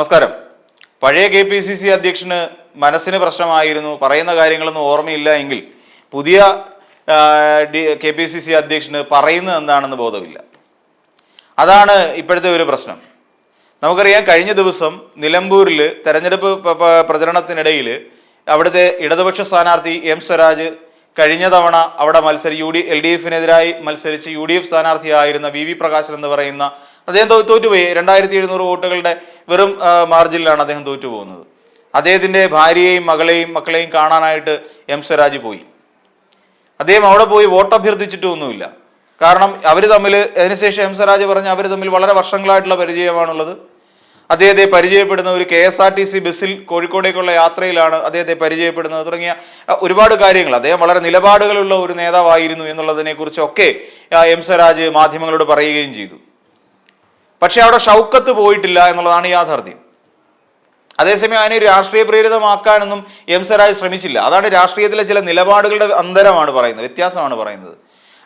നമസ്കാരം. പഴയ K P C C അധ്യക്ഷന് മനസ്സിന് പ്രശ്നമായിരുന്നു പറയുന്ന കാര്യങ്ങളൊന്നും ഓർമ്മയില്ല എങ്കിൽ പുതിയ കെ പി സി സി അധ്യക്ഷന് പറയുന്നത് എന്താണെന്ന് ബോധമില്ല. അതാണ് ഇപ്പോഴത്തെ ഒരു പ്രശ്നം. നമുക്കറിയാം കഴിഞ്ഞ ദിവസം നിലമ്പൂരിൽ തെരഞ്ഞെടുപ്പ് പ്രചരണത്തിനിടയിൽ അവിടുത്തെ ഇടതുപക്ഷ സ്ഥാനാർത്ഥി എം സ്വരാജ് കഴിഞ്ഞ തവണ അവിടെ മത്സരി യു ഡി എൽ ഡി എഫിനെതിരായി മത്സരിച്ച് യു ഡി എഫ് സ്ഥാനാർത്ഥിയായിരുന്ന വി വി പ്രകാശൻ എന്ന് പറയുന്ന അദ്ദേഹം തോറ്റുപോയി. രണ്ടായിരത്തി എഴുന്നൂറ് വോട്ടുകളുടെ വെറും മാർജിനിലാണ് അദ്ദേഹം തോറ്റുപോകുന്നത്. അദ്ദേഹത്തിന്റെ ഭാര്യയെയും മകളെയും മക്കളെയും കാണാനായിട്ട് എം സ്വരാജ് പോയി. അദ്ദേഹം അവിടെ പോയി വോട്ട് അഭ്യർത്ഥിച്ചിട്ടൊന്നുമില്ല കാരണം അവർ തമ്മിൽ അതിനുശേഷം എം സ്വരാജ് പറഞ്ഞ അവർ തമ്മിൽ വളരെ വർഷങ്ങളായിട്ടുള്ള പരിചയമാണുള്ളത്. അദ്ദേഹത്തെ പരിചയപ്പെടുന്ന ഒരു K S R T C ബസ്സിൽ കോഴിക്കോടേക്കുള്ള യാത്രയിലാണ് അദ്ദേഹത്തെ പരിചയപ്പെടുന്നത്. തുടങ്ങിയ ഒരുപാട് കാര്യങ്ങൾ. അദ്ദേഹം വളരെ നിലപാടുകളുള്ള ഒരു നേതാവായിരുന്നു എന്നുള്ളതിനെക്കുറിച്ചൊക്കെ എം സ്വരാജ് മാധ്യമങ്ങളോട് പറയുകയും ചെയ്തു. പക്ഷെ അവിടെ ഷൗക്കത്ത് പോയിട്ടില്ല എന്നുള്ളതാണ് യാഥാർത്ഥ്യം. അതേസമയം അതിനെ രാഷ്ട്രീയ പ്രേരിതമാക്കാനൊന്നും എം സ്വരാജ് ശ്രമിച്ചില്ല. അതാണ് രാഷ്ട്രീയത്തിലെ ചില നിലപാടുകളുടെ അന്തരമാണ് പറയുന്നത് വ്യത്യാസമാണ് പറയുന്നത്.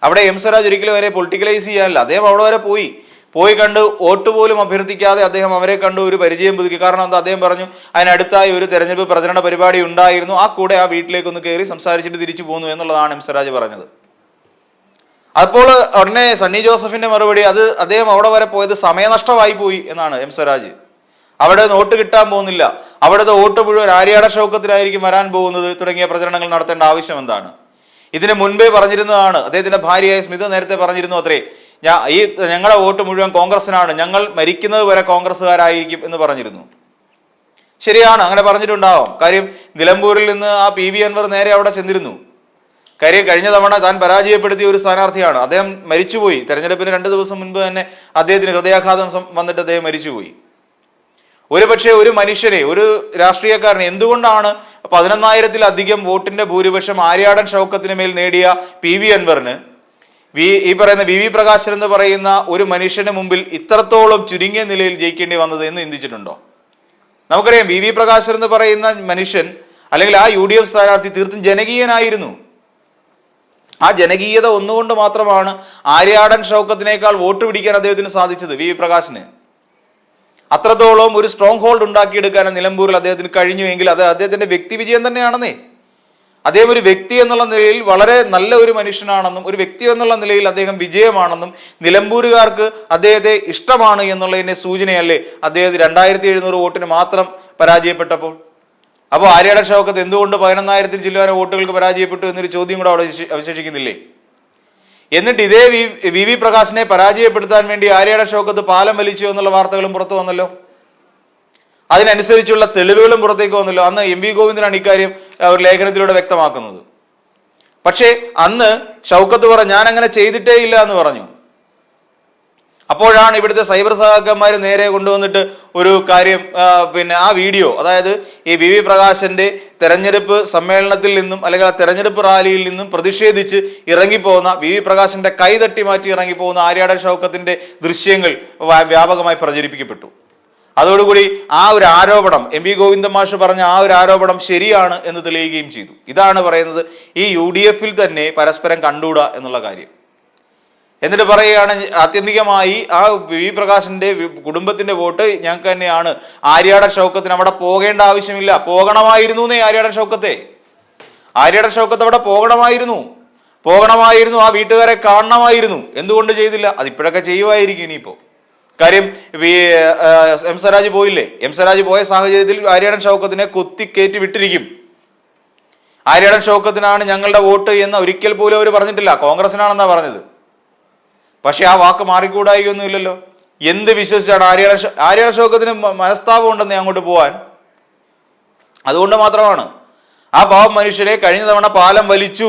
അവിടെ എം സ്വരാജ് ഒരിക്കലും അവരെ പൊളിറ്റിക്കലൈസ് ചെയ്യാനില്ല. അദ്ദേഹം അവിടെ വരെ പോയി. പോയി കണ്ട് വോട്ട് പോലും അഭ്യർത്ഥിക്കാതെ അദ്ദേഹം അവരെ കണ്ട് ഒരു പരിചയം പുതുക്കി. കാരണം എന്താ? അദ്ദേഹം പറഞ്ഞു അതിനടുത്തായി ഒരു തെരഞ്ഞെടുപ്പ് പ്രചരണ പരിപാടി ഉണ്ടായിരുന്നു. ആ കൂടെ ആ വീട്ടിലേക്കൊന്ന് കയറി സംസാരിച്ചിട്ട് തിരിച്ചു പോന്നു എന്നുള്ളതാണ് എം സ്വരാജ് പറഞ്ഞത്. അപ്പോൾ ഉടനെ സണ്ണി ജോസഫിന്റെ മറുപടി അത് അദ്ദേഹം അവിടെ വരെ പോയത് സമയനഷ്ടമായി പോയി എന്നാണ് എം സ്വരാജ്. അവിടെ നോട്ട് കിട്ടാൻ പോകുന്നില്ല. അവിടുത്തെ വോട്ട് മുഴുവൻ ആര്യാട ശോകത്തിലായിരിക്കും വരാൻ പോകുന്നത് തുടങ്ങിയ പ്രചരണങ്ങൾ നടത്തേണ്ട ആവശ്യം എന്താണ്? ഇതിന് മുൻപേ പറഞ്ഞിരുന്നതാണ് അദ്ദേഹത്തിന്റെ ഭാര്യയായ സ്മിത നേരത്തെ പറഞ്ഞിരുന്നു അത്രേ ഞാൻ ഈ ഞങ്ങളുടെ വോട്ട് മുഴുവൻ കോൺഗ്രസിനാണ് ഞങ്ങൾ മരിക്കുന്നത് വരെ കോൺഗ്രസ്സുകാരായിരിക്കും എന്ന് പറഞ്ഞിരുന്നു. ശരിയാണ് അങ്ങനെ പറഞ്ഞിട്ടുണ്ടാവാം. കാര്യം നിലമ്പൂരിൽ നിന്ന് ആ പി വി അൻവർ നേരെ അവിടെ ചെന്നിരുന്നു. കാര്യം കഴിഞ്ഞ തവണ താൻ പരാജയപ്പെടുത്തിയ ഒരു സ്ഥാനാർത്ഥിയാണ്. അദ്ദേഹം മരിച്ചുപോയി. തെരഞ്ഞെടുപ്പിന് രണ്ട് ദിവസം മുൻപ് തന്നെ അദ്ദേഹത്തിന് ഹൃദയാഘാതം വന്നിട്ട് അദ്ദേഹം മരിച്ചുപോയി. ഒരു പക്ഷേ ഒരു മനുഷ്യനെ ഒരു രാഷ്ട്രീയക്കാരനെ എന്തുകൊണ്ടാണ് പതിനൊന്നായിരത്തിലധികം വോട്ടിന്റെ ഭൂരിപക്ഷം ആര്യാടൻ ഷൗക്കത്തിന് മേൽ നേടിയ പി വി അൻവറിന്? വി ഈ പറയുന്ന വി വി പ്രകാശൻ എന്ന് പറയുന്ന ഒരു മനുഷ്യന് മുമ്പിൽ ഇത്രത്തോളം ചുരുങ്ങിയ നിലയിൽ ജയിക്കേണ്ടി വന്നത് എന്ന് ചിന്തിച്ചിട്ടുണ്ടോ? നമുക്കറിയാം വി വി പ്രകാശൻ എന്ന് പറയുന്ന മനുഷ്യൻ അല്ലെങ്കിൽ ആ യു ഡി എഫ് സ്ഥാനാർത്ഥി തീർത്തും ജനകീയനായിരുന്നു. ആ ജനകീയത ഒന്നുകൊണ്ട് മാത്രമാണ് ആര്യാടൻ ഷൗക്കത്തിനേക്കാൾ വോട്ട് പിടിക്കാൻ അദ്ദേഹത്തിന് സാധിച്ചത് വി വി പ്രകാശിന്. അത്രത്തോളം ഒരു സ്ട്രോങ് ഹോൾഡ് ഉണ്ടാക്കിയെടുക്കാൻ നിലമ്പൂരിൽ അദ്ദേഹത്തിന് കഴിഞ്ഞു എങ്കിൽ അത് അദ്ദേഹത്തിന്റെ വ്യക്തി വിജയം തന്നെയാണെന്നേ. അദ്ദേഹം ഒരു വ്യക്തി എന്നുള്ള നിലയിൽ വളരെ നല്ല ഒരു മനുഷ്യനാണെന്നും ഒരു വ്യക്തി എന്നുള്ള നിലയിൽ അദ്ദേഹം വിജയമാണെന്നും നിലമ്പൂരുകാർക്ക് അദ്ദേഹത്തെ ഇഷ്ടമാണ് എന്നുള്ളതിന്റെ സൂചനയല്ലേ അദ്ദേഹത്തെ രണ്ടായിരത്തി എഴുന്നൂറ് വോട്ടിന് മാത്രം പരാജയപ്പെട്ടപ്പോൾ? അപ്പോൾ ആര്യയുടെ ഷൗക്കത്ത് എന്തുകൊണ്ട് പതിനൊന്നായിരത്തിൽ ചില്ലുവാന വോട്ടുകൾക്ക് പരാജയപ്പെട്ടു എന്നൊരു ചോദ്യം കൂടെ അവിടെ വിശേ- അവശേഷിക്കുന്നില്ലേ? എന്നിട്ട് ഇതേ വി വി പ്രകാശിനെ പരാജയപ്പെടുത്താൻ വേണ്ടി ആര്യയുടെ ഷൗക്കത്ത് പാലം വലിച്ചു എന്നുള്ള വാർത്തകളും പുറത്തു വന്നല്ലോ. അതിനനുസരിച്ചുള്ള തെളിവുകളും പുറത്തേക്ക് വന്നല്ലോ. അന്ന് എം വി ഗോവിന്ദനാണ് ഇക്കാര്യം ഒരു ലേഖനത്തിലൂടെ വ്യക്തമാക്കുന്നത്. പക്ഷേ അന്ന് ഷൗക്കത്ത് പറ ഞാൻ അങ്ങനെ ചെയ്തിട്ടേ ഇല്ല എന്ന് പറഞ്ഞു. അപ്പോഴാണ് ഇവിടുത്തെ സൈബർ സഹാക്കന്മാർ നേരെ കൊണ്ടുവന്നിട്ട് ഒരു കാര്യം പിന്നെ ആ വീഡിയോ അതായത് ഈ വി വി പ്രകാശന്റെ തെരഞ്ഞെടുപ്പ് സമ്മേളനത്തിൽ നിന്നും അല്ലെങ്കിൽ ആ തെരഞ്ഞെടുപ്പ് റാലിയിൽ നിന്നും പ്രതിഷേധിച്ച് ഇറങ്ങിപ്പോകുന്ന വി വി പ്രകാശന്റെ കൈ തട്ടി മാറ്റി ഇറങ്ങിപ്പോകുന്ന ആര്യാടൻ ഷൗക്കത്തിന്റെ ദൃശ്യങ്ങൾ വ്യാപകമായി പ്രചരിപ്പിക്കപ്പെട്ടു. അതോടുകൂടി ആ ഒരു ആരോപണം എം വി ഗോവിന്ദ മാഷ് പറഞ്ഞ ആ ഒരു ആരോപണം ശരിയാണ് എന്ന് തെളിയുകയും ചെയ്തു. ഇതാണ് പറയുന്നത് ഈ യു ഡി എഫിൽ തന്നെ പരസ്പരം കണ്ടുകൂടാ എന്നുള്ള കാര്യം. എന്നിട്ട് പറയുകയാണ് ആത്യന്തികമായി ആ വി പ്രകാശിന്റെ കുടുംബത്തിന്റെ വോട്ട് ഞങ്ങൾക്ക് തന്നെയാണ്. ആര്യാടൻ ഷൗക്കത്തിന് അവിടെ പോകേണ്ട ആവശ്യമില്ല. പോകണമായിരുന്നു എന്നേ ആര്യാടൻ ഷൗക്കത്തെ. ആര്യാടൻ ഷൗക്കത്ത് അവിടെ പോകണമായിരുന്നു. പോകണമായിരുന്നു ആ വീട്ടുകാരെ കാണണമായിരുന്നു. എന്തുകൊണ്ട് ചെയ്തില്ല? അതിപ്പോഴൊക്കെ ചെയ്യുമായിരിക്കും ഇനിയിപ്പോ. കാര്യം എം സ്വരാജ് പോയില്ലേ? എം സ്വരാജ് പോയ സാഹചര്യത്തിൽ ആര്യാടൻ ഷൗക്കത്തിനെ കുത്തിക്കേറ്റി വിട്ടിരിക്കും. ആര്യാടൻ ഷൗക്കത്തിനാണ് ഞങ്ങളുടെ വോട്ട് എന്ന് ഒരിക്കൽ പോലും അവർ പറഞ്ഞിട്ടില്ല. കോൺഗ്രസിനാണെന്നാ പറഞ്ഞത്. പക്ഷെ ആ വാക്ക് മാറിക്കൂടായി ഒന്നുമില്ലല്ലോ എന്ത് വിശ്വസിച്ചാണ് ആര്യ ആര്യ അശോകത്തിന് മനസ്താപം ഉണ്ടെന്ന് അങ്ങോട്ട് പോവാൻ? അതുകൊണ്ട് മാത്രമാണ്. ആ പാവം മനുഷ്യരെ കഴിഞ്ഞ തവണ പാലം വലിച്ചു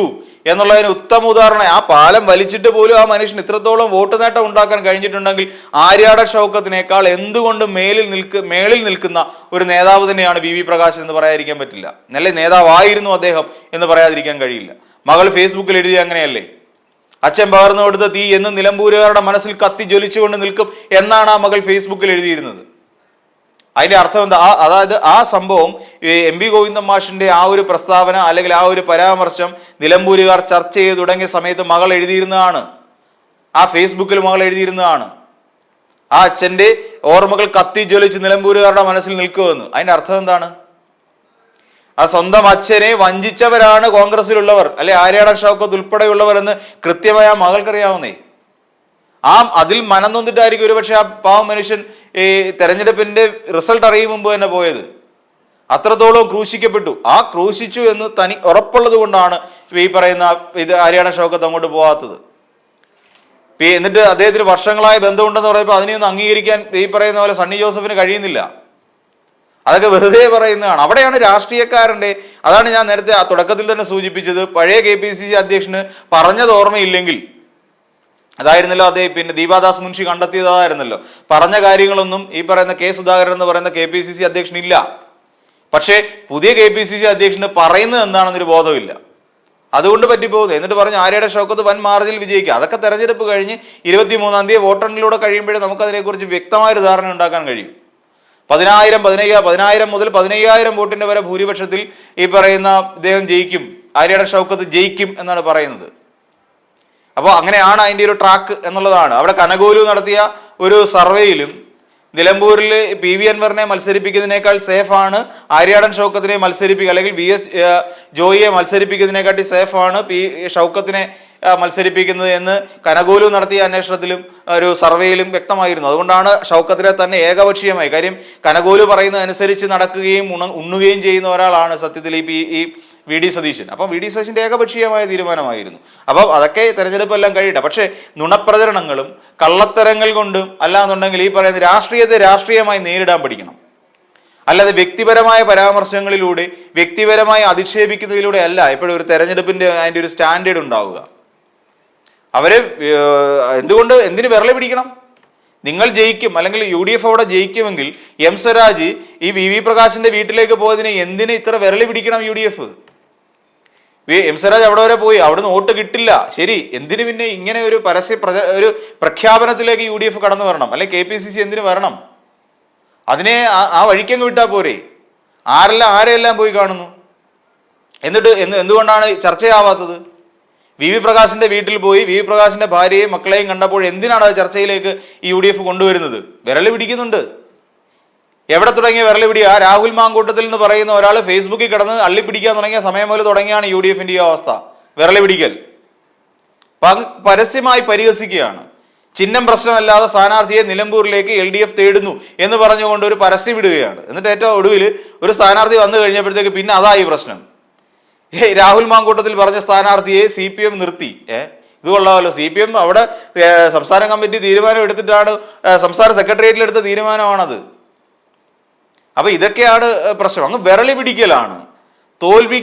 എന്നുള്ളതിന് ഉത്തമ ഉദാഹരണം ആ പാലം വലിച്ചിട്ട് പോലും ആ മനുഷ്യൻ ഇത്രത്തോളം വോട്ട് നേട്ടം ഉണ്ടാക്കാൻ കഴിഞ്ഞിട്ടുണ്ടെങ്കിൽ ആര്യാട ഷൗക്കത്തിനേക്കാൾ എന്തുകൊണ്ട് മേലിൽ നിൽക്ക് മേളിൽ നിൽക്കുന്ന ഒരു നേതാവ് തന്നെയാണ് വി വി എന്ന് പറയാതിരിക്കാൻ പറ്റില്ല. നല്ല നേതാവായിരുന്നു അദ്ദേഹം എന്ന് പറയാതിരിക്കാൻ കഴിയില്ല. മകൾ ഫേസ്ബുക്കിൽ എഴുതിയ അങ്ങനെയല്ലേ? അച്ഛൻ പകർന്നു കൊടുത്ത തീ എന്ന് നിലമ്പൂരുകാരുടെ മനസ്സിൽ കത്തി ജ്വലിച്ചുകൊണ്ട് നിൽക്കും എന്നാണ് ആ മകൾ ഫേസ്ബുക്കിൽ എഴുതിയിരുന്നത്. അതിന്റെ അർത്ഥം എന്താ? അതായത് ആ സംഭവം എം വി ഗോവിന്ദൻ മാഷിന്റെ ആ ഒരു പ്രസ്താവന അല്ലെങ്കിൽ ആ ഒരു പരാമർശം നിലമ്പൂരുകാർ ചർച്ച ചെയ്ത് തുടങ്ങിയ സമയത്ത് മകൾ എഴുതിയിരുന്നതാണ്. ആ ഫേസ്ബുക്കിൽ മകൾ എഴുതിയിരുന്നതാണ്. ആ അച്ഛന്റെ ഓർമ്മകൾ കത്തി ജ്വലിച്ച് നിലമ്പൂരുകാരുടെ മനസ്സിൽ നിൽക്കുമെന്ന്. അതിന്റെ അർത്ഥം എന്താണ്? ആ സ്വന്തം അച്ഛനെ വഞ്ചിച്ചവരാണ് കോൺഗ്രസിലുള്ളവർ അല്ലെ ആര്യാട ഷൗക്കത്ത് ഉൾപ്പെടെയുള്ളവർ എന്ന് കൃത്യമായി ആ മകൾക്കറിയാവുന്നേ. ആ അതിൽ മനം നൊന്നിട്ടായിരിക്കും ഒരുപക്ഷെ ആ പാവ മനുഷ്യൻ ഈ തെരഞ്ഞെടുപ്പിന്റെ റിസൾട്ട് അറിയും മുമ്പ് തന്നെ പോയത്. അത്രത്തോളം ക്രൂശിക്കപ്പെട്ടു. ആ ക്രൂശിച്ചു എന്ന് തനി ഉറപ്പുള്ളത് കൊണ്ടാണ് ഈ പറയുന്ന ഇത് ആര്യാട ഷൗക്കത്ത് അങ്ങോട്ട് പോകാത്തത് എന്നിട്ട് അദ്ദേഹത്തിന് വർഷങ്ങളായ ബന്ധമുണ്ടെന്ന് പറയുമ്പോൾ അതിനെയൊന്നും അംഗീകരിക്കാൻ ഈ പറയുന്ന പോലെ സണ്ണി ജോസഫിന് കഴിയുന്നില്ല. അതൊക്കെ വെറുതെ പറയുന്നതാണ്. അവിടെയാണ് രാഷ്ട്രീയക്കാരന്റെ അതാണ് ഞാൻ നേരത്തെ ആ തുടക്കത്തിൽ തന്നെ സൂചിപ്പിച്ചത് പഴയ കെ പി സി സി അധ്യക്ഷന് പറഞ്ഞത് ഓർമ്മയില്ലെങ്കിൽ. അതായിരുന്നല്ലോ അതേ പിന്നെ ദീപാദാസ് മുൻഷി കണ്ടെത്തിയതായിരുന്നല്ലോ പറഞ്ഞ കാര്യങ്ങളൊന്നും ഈ പറയുന്ന കെ സുധാകരൻ എന്ന് പറയുന്ന കെ പി സി സി അധ്യക്ഷനില്ല. പക്ഷേ പുതിയ കെ പി സി സി അധ്യക്ഷന് പറയുന്നത് എന്താണെന്നൊരു ബോധമില്ല. അതുകൊണ്ട് പറ്റിപ്പോകുന്നു. എന്നിട്ട് പറഞ്ഞു ആര്യയുടെ ഷോക്കത്ത് വൻ മാർജിൽ വിജയിക്കുക. അതൊക്കെ തെരഞ്ഞെടുപ്പ് കഴിഞ്ഞ് ഇരുപത്തി മൂന്നാം തീയതി വോട്ടെണ്ണലിലൂടെ കഴിയുമ്പോഴേ നമുക്കതിനെക്കുറിച്ച് വ്യക്തമായൊരു ധാരണ ഉണ്ടാക്കാൻ കഴിയും. പതിനായിരം പതിനയ്യ പതിനായിരം മുതൽ പതിനയ്യായിരം വോട്ടിന്റെ വരെ ഭൂരിപക്ഷത്തിൽ ഈ പറയുന്ന ഇദ്ദേഹം ജയിക്കും. ആര്യയുടെ ഷൗക്കത്ത് ജയിക്കും എന്നാണ് പറയുന്നത്. അപ്പോൾ അങ്ങനെയാണ് അതിന്റെ ഒരു ട്രാക്ക് എന്നുള്ളതാണ്. അവിടെ കനകോലു നടത്തിയ ഒരു സർവേയിലും നിലമ്പൂരിൽ പി വി അൻവറിനെ മത്സരിപ്പിക്കുന്നതിനേക്കാൾ സേഫാണ് ആര്യാടൻ ഷൗക്കത്തിനെ മത്സരിപ്പിക്കുക അല്ലെങ്കിൽ വി എസ് ജോയിയെ മത്സരിപ്പിക്കുന്നതിനെക്കാട്ടി സേഫാണ് പി ഷൗക്കത്തിനെ മത്സരിപ്പിക്കുന്നത് എന്ന് കനകോലു നടത്തിയ അന്വേഷണത്തിലും ഒരു സർവേയിലും വ്യക്തമായിരുന്നു. അതുകൊണ്ടാണ് ഷൗക്കത്തിലെ തന്നെ ഏകപക്ഷീയമായി. കാര്യം കനകോലു പറയുന്നത് അനുസരിച്ച് നടക്കുകയും ഉണ ഉണ്ണുകയും ചെയ്യുന്ന ഒരാളാണ് സത്യത്തിൽ ഈ ഈ വി ഡി സതീശൻ. അപ്പം വി ഡി സതീശന്റെ ഏകപക്ഷീയമായ തീരുമാനമായിരുന്നു. അപ്പം അതൊക്കെ തെരഞ്ഞെടുപ്പെല്ലാം കഴിയട്ടെ. പക്ഷേ നുണപ്രചരണങ്ങളും കള്ളത്തരങ്ങൾ കൊണ്ടും അല്ലാന്നുണ്ടെങ്കിൽ ഈ പറയുന്ന രാഷ്ട്രീയത്തെ രാഷ്ട്രീയമായി നേരിടാൻ പഠിക്കണം. അല്ലാതെ വ്യക്തിപരമായ പരാമർശങ്ങളിലൂടെ വ്യക്തിപരമായി അധിക്ഷേപിക്കുന്നതിലൂടെ അല്ല എപ്പോഴും ഒരു തെരഞ്ഞെടുപ്പിന്റെ അതിന്റെ ഒരു സ്റ്റാൻഡേർഡ് ഉണ്ടാവുക. അവർ എന്തുകൊണ്ട് എന്തിനു വിരളി പിടിക്കണം? നിങ്ങൾ ജയിക്കും അല്ലെങ്കിൽ യു ഡി എഫ് അവിടെ ജയിക്കുമെങ്കിൽ എം സ്വരാജ് ഈ വി വി പ്രകാശിന്റെ വീട്ടിലേക്ക് പോയതിന് എന്തിന് ഇത്ര വിരളി പിടിക്കണം U D F? M Swaraj അവിടെ വരെ പോയി അവിടുന്ന് വോട്ട് കിട്ടില്ല. ശരി എന്തിനു പിന്നെ ഇങ്ങനെ ഒരു പരസ്യ ഒരു പ്രഖ്യാപനത്തിലേക്ക് യു ഡി എഫ് കടന്നു വരണം? അല്ലെ കെ പി സി സി എന്തിനു വരണം? അതിനെ ആ- വഴിക്കങ്ങ് വിട്ടാൽ പോരെ. ആരെല്ലാം ആരെയെല്ലാം പോയി കാണുന്നു? എന്നിട്ട് എന്ത് എന്തുകൊണ്ടാണ് ചർച്ചയാവാത്തത്? വി വി പ്രകാശിന്റെ വീട്ടിൽ പോയി വി വി പ്രകാശിന്റെ ഭാര്യയെയും മക്കളെയും കണ്ടപ്പോൾ എന്തിനാണ് അത് ചർച്ചയിലേക്ക് ഈ യു ഡി എഫ് കൊണ്ടുവരുന്നത്? വിരൽ പിടിക്കുന്നുണ്ട്. എവിടെ തുടങ്ങിയ വിരൽ പിടി ആ രാഹുൽ മാങ്കൂട്ടത്തിൽ എന്ന് പറയുന്ന ഒരാൾ ഫേസ്ബുക്കിൽ കിടന്ന് അള്ളിപ്പിടിക്കാൻ തുടങ്ങിയ സമയം മുതൽ തുടങ്ങിയാണ് യു ഡി എഫിന്റെ ഈ അവസ്ഥ. വിരൽ പിടിക്കൽ. പരസ്യമായി പരിഹസിക്കുകയാണ്. ചിഹ്നം പ്രശ്നമല്ലാതെ സ്ഥാനാർത്ഥിയെ നിലമ്പൂരിലേക്ക് എൽ ഡി എഫ് തേടുന്നു എന്ന് പറഞ്ഞുകൊണ്ട് ഒരു പരസ്യം വിടുകയാണ് എന്നിട്ട് ഏറ്റവും ഒടുവിൽ ഒരു സ്ഥാനാർത്ഥി വന്നു കഴിഞ്ഞപ്പോഴത്തേക്ക് പിന്നെ അതായി പ്രശ്നം. ഏയ് രാഹുൽ മാങ്കൂട്ടത്തിൽ പറഞ്ഞ സ്ഥാനാർത്ഥിയെ സി പി എം നിർത്തി. ഏ ഇത് കൊള്ളാമല്ലോ സി പി എം അവിടെ സംസ്ഥാന കമ്മിറ്റി തീരുമാനം എടുത്തിട്ടാണ് ഏ, സംസ്ഥാന സെക്രട്ടേറിയറ്റിൽ എടുത്ത തീരുമാനമാണത്. അപ്പൊ ഇതൊക്കെയാണ് പ്രശ്നം. അങ്ങ് വിരളി പിടിക്കലാണ്. തോൽവി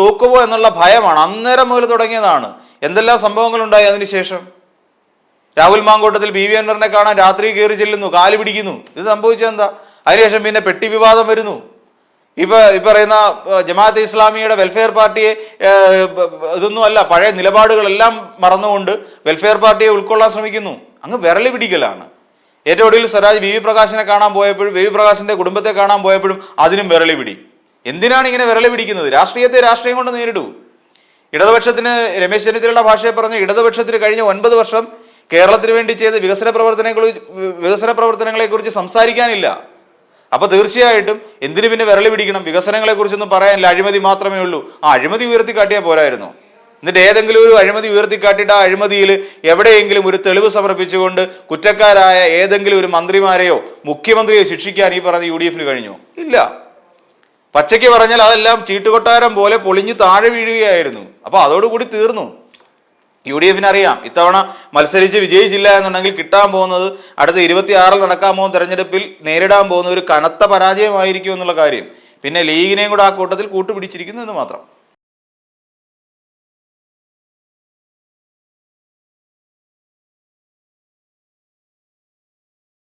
തോക്കുമോ എന്നുള്ള ഭയമാണ്. അന്നേരം മുതൽ തുടങ്ങിയതാണ്. എന്തെല്ലാം സംഭവങ്ങളുണ്ടായി അതിനുശേഷം രാഹുൽ മാങ്കോട്ടത്തിൽ ബി വി അൻവറിനെ കാണാൻ രാത്രി കയറി ചെല്ലുന്നു. കാൽ പിടിക്കുന്നു. ഇത് സംഭവിച്ചെന്താ അതിനുശേഷം പിന്നെ പെട്ടി വിവാദം വരുന്നു. ഇപ്പൊ ഈ പറയുന്ന ജമാഅത്ത് ഇസ്ലാമിയുടെ വെൽഫെയർ പാർട്ടിയെ ഇതൊന്നും അല്ല പഴയ നിലപാടുകളെല്ലാം മറന്നുകൊണ്ട് വെൽഫെയർ പാർട്ടിയെ ഉൾക്കൊള്ളാൻ ശ്രമിക്കുന്നു. അങ്ങ് വിരളി പിടിക്കലാണ്. ഏറ്റവും ഒടുവിൽ സ്വരാജ് വി വി പ്രകാശിനെ കാണാൻ പോയപ്പോഴും വി വി പ്രകാശിന്റെ കുടുംബത്തെ കാണാൻ പോയപ്പോഴും അതിനും വിരളി പിടി. എന്തിനാണ് ഇങ്ങനെ വിരളി പിടിക്കുന്നത്? രാഷ്ട്രീയത്തെ രാഷ്ട്രീയം കൊണ്ട് നേരിടൂ. ഇടതുപക്ഷത്തിന് രമേശ് ചെന്നിത്തലയുടെ ഭാഷയെ പറഞ്ഞ ഇടതുപക്ഷത്തിന് കഴിഞ്ഞ ഒൻപത് വർഷം കേരളത്തിന് വേണ്ടി ചെയ്ത വികസന പ്രവർത്തനങ്ങളെ വികസന പ്രവർത്തനങ്ങളെ കുറിച്ച് സംസാരിക്കാനില്ല. അപ്പൊ തീർച്ചയായിട്ടും എന്തിനു പിന്നെ വിരളി പിടിക്കണം? വികസനങ്ങളെ കുറിച്ചൊന്നും പറയാനില്ല. അഴിമതി മാത്രമേ ഉള്ളൂ. ആ അഴിമതി ഉയർത്തി കാട്ടിയാൽ പോരായിരുന്നു. എന്നിട്ട് ഏതെങ്കിലും ഒരു അഴിമതി ഉയർത്തി കാട്ടിയിട്ട് ആ അഴിമതിയിൽ എവിടെയെങ്കിലും ഒരു തെളിവ് സമർപ്പിച്ചുകൊണ്ട് കുറ്റക്കാരായ ഏതെങ്കിലും ഒരു മന്ത്രിമാരെയോ മുഖ്യമന്ത്രിയോ ശിക്ഷിക്കാൻ ഈ പറഞ്ഞ യു ഡി എഫിന് കഴിഞ്ഞു? ഇല്ല. പച്ചയ്ക്ക് പറഞ്ഞാൽ അതെല്ലാം ചീട്ടുകൊട്ടാരം പോലെ പൊളിഞ്ഞ് താഴെ വീഴുകയായിരുന്നു. അപ്പൊ അതോടുകൂടി തീർന്നു. യു ഡി എഫിന് അറിയാം. ഇത്തവണ മത്സരിച്ച് വിജയിച്ചില്ല എന്നുണ്ടെങ്കിൽ കിട്ടാൻ പോകുന്നത് അടുത്ത ഇരുപത്തിയാറിൽ നടക്കാൻ പോകുന്ന തെരഞ്ഞെടുപ്പിൽ നേരിടാൻ പോകുന്ന ഒരു കനത്ത പരാജയമായിരിക്കും എന്നുള്ള കാര്യം. പിന്നെ ലീഗിനെയും കൂടെ ആ കൂട്ടത്തിൽ കൂട്ടുപിടിച്ചിരിക്കുന്നു എന്ന് മാത്രം.